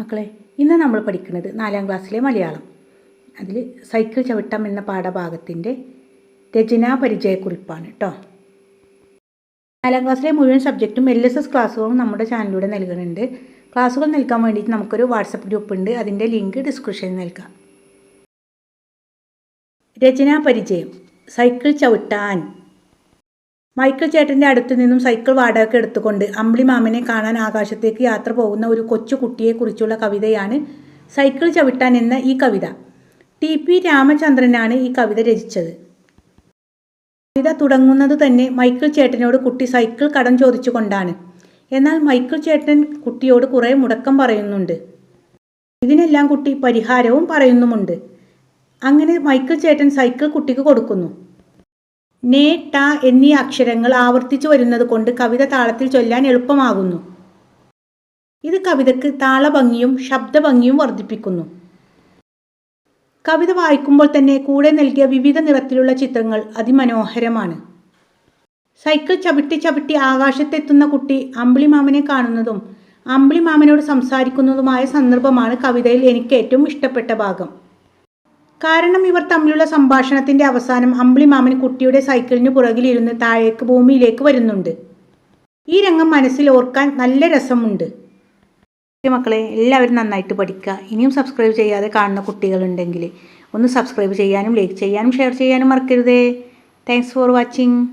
മക്കളെ ഇന്ന് നമ്മൾ പഠിക്കുന്നത് നാലാം ക്ലാസ്സിലെ മലയാളം. അതിൽ സൈക്കിൾ ചവിട്ടം എന്ന പാഠഭാഗത്തിന്റെ രചനാ പരിചയക്കുറിപ്പാണ് കേട്ടോ നാലാം ക്ലാസ്സിലെ മുഴുവൻ സബ്ജക്റ്റും എൽ എസ് എസ് ക്ലാസ്സുകളും നമ്മുടെ ചാനലിലൂടെ നൽകുന്നുണ്ട്. ക്ലാസ്സുകൾ നൽകാൻ വേണ്ടിയിട്ട് നമുക്കൊരു വാട്സപ്പ് ഗ്രൂപ്പ് ഉണ്ട് അതിന്റെ ലിങ്ക് ഡിസ്ക്രിപ്ഷനിൽ നൽകാം. രചനാ പരിചയം. സൈക്കിൾ ചവിട്ടാൻ. മൈക്കിൾ ചേട്ടന്റെ അടുത്ത് നിന്നും സൈക്കിൾ വാടകയ്ക്ക് എടുത്തുകൊണ്ട് അമ്പിളി മാമിനെ കാണാൻ ആകാശത്തേക്ക് യാത്ര പോകുന്ന ഒരു കൊച്ചു കുട്ടിയെക്കുറിച്ചുള്ള കവിതയാണ് സൈക്കിൾ ചവിട്ടാൻ എന്ന ഈ കവിത. ടി പി രാമചന്ദ്രനാണ് ഈ കവിത രചിച്ചത്. കവിത തുടങ്ങുന്നത് തന്നെ മൈക്കിൾ ചേട്ടനോട് കുട്ടി സൈക്കിൾ കടം ചോദിച്ചുകൊണ്ടാണ്. എന്നാൽ മൈക്കിൾ ചേട്ടൻ കുട്ടിയോട് കുറേ മുടക്കം പറയുന്നുണ്ട്. ഇതിനെല്ലാം കുട്ടി പരിഹാരവും പറയുന്നുമുണ്ട്. അങ്ങനെ മൈക്കിൾ ചേട്ടൻ സൈക്കിൾ കുട്ടിക്ക് കൊടുക്കുന്നു. നേ ട എന്നീ അക്ഷരങ്ങൾ ആവർത്തിച്ചു വരുന്നത് കൊണ്ട് കവിത താളത്തിൽ ചൊല്ലാൻ എളുപ്പമാകുന്നു. ഇത് കവിതയ്ക്ക് താളഭംഗിയും ശബ്ദഭംഗിയും വർദ്ധിപ്പിക്കുന്നു. കവിത വായിക്കുമ്പോൾ തന്നെ കൂടെ നൽകിയ വിവിധ നിറത്തിലുള്ള ചിത്രങ്ങൾ അതിമനോഹരമാണ്. സൈക്കിൾ ചവിട്ടി ചവിട്ടി ആകാശത്തെത്തുന്ന കുട്ടി അമ്പിളിമാമനെ കാണുന്നതും അമ്പിളിമാമനോട് സംസാരിക്കുന്നതുമായ സന്ദർഭമാണ് കവിതയിൽ എനിക്ക് ഏറ്റവും ഇഷ്ടപ്പെട്ട ഭാഗം. കാരണം ഇവർ തമ്മിലുള്ള സംഭാഷണത്തിന്റെ അവസാനം അമ്പിളിമാമൻ കുട്ടിയുടെ സൈക്കിളിന് പുറകിലിരുന്ന് താഴേക്ക് ഭൂമിയിലേക്ക് വരുന്നുണ്ട്. ഈ രംഗം മനസ്സിൽ ഓർക്കാൻ നല്ല രസമുണ്ട്. മക്കളെ എല്ലാവരും നന്നായിട്ട് പഠിക്കുക. ഇനിയും സബ്സ്ക്രൈബ് ചെയ്യാതെ കാണുന്ന കുട്ടികളുണ്ടെങ്കിൽ ഒന്ന് സബ്സ്ക്രൈബ് ചെയ്യാനും ലൈക്ക് ചെയ്യാനും ഷെയർ ചെയ്യാനും മറക്കരുതേ. Thanks for watching